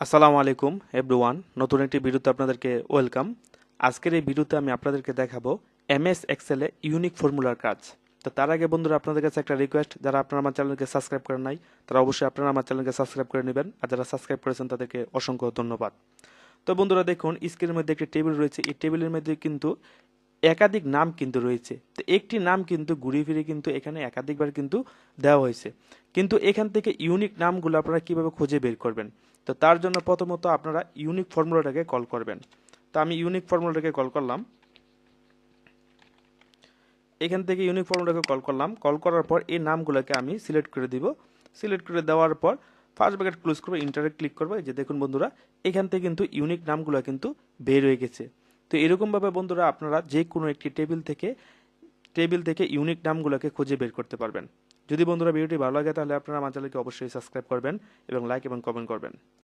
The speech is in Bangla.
আসসালামু আলাইকুম এভরিওয়ান নতুন একটি ভিডিওতে আপনাদেরকে ওয়েলকাম আজকের এই ভিডিওতে আমি আপনাদেরকে দেখাবো এমএস এক্সেলে ইউনিক ফর্মুলার কাজ। তো তার আগে বন্ধুরা, আপনাদের কাছে একটা রিকোয়েস্ট যারা আপনারা আমার চ্যানেলকে সাবস্ক্রাইব করেন নাই, তারা অবশ্যই আপনারা আমার চ্যানেলকে সাবস্ক্রাইব করে নেবেন, আর যারা সাবস্ক্রাইব করেছেন, তাদেরকে অসংখ্য ধন্যবাদ। তো বন্ধুরা, দেখুন স্ক্রিনের মধ্যে একটি টেবিল রয়েছে। এই টেবিলের মধ্যে কিন্তু একাধিক নাম কিন্তু রয়েছে। তো একটি নাম কিন্তু ঘুরিয়ে ফিরে কিন্তু এখানে একাধিকবার কিন্তু দেওয়া হয়েছে। কিন্তু এখান থেকে ইউনিক নামগুলো আপনারা কীভাবে খুঁজে বের করবেন? তো তার জন্য প্রথমত আপনারা ইউনিক ফর্মুলাটাকে কল করবেন। তো আমি ইউনিক ফর্মুলাটাকে কল করলাম। এখান থেকে ইউনিক ফর্মুলাটাকে কল করলাম। কল করার পর এই নামগুলোকে আমি সিলেক্ট করে দিব। সিলেক্ট করে দেওয়ার পর ফার্স্ট ব্যাকেট ক্লোজ করব ইন্টারে ক্লিক করব। যে দেখুন বন্ধুরা, এখান থেকে কিন্তু ইউনিক নামগুলো কিন্তু বের হয়ে গেছে। তো এরকমভাবে বন্ধুরা আপনারা যে কোনো একটি টেবিল থেকে টেবিল থেকে ইউনিক নামগুলোকে খুঁজে বের করতে পারবেন। যদি বন্ধুরা ভিডিওটি ভালো লাগে তাহলে আপনারা আমার চ্যানেলকে অবশ্যই সাবস্ক্রাইব করবেন এবং লাইক এবং কমেন্ট করবেন।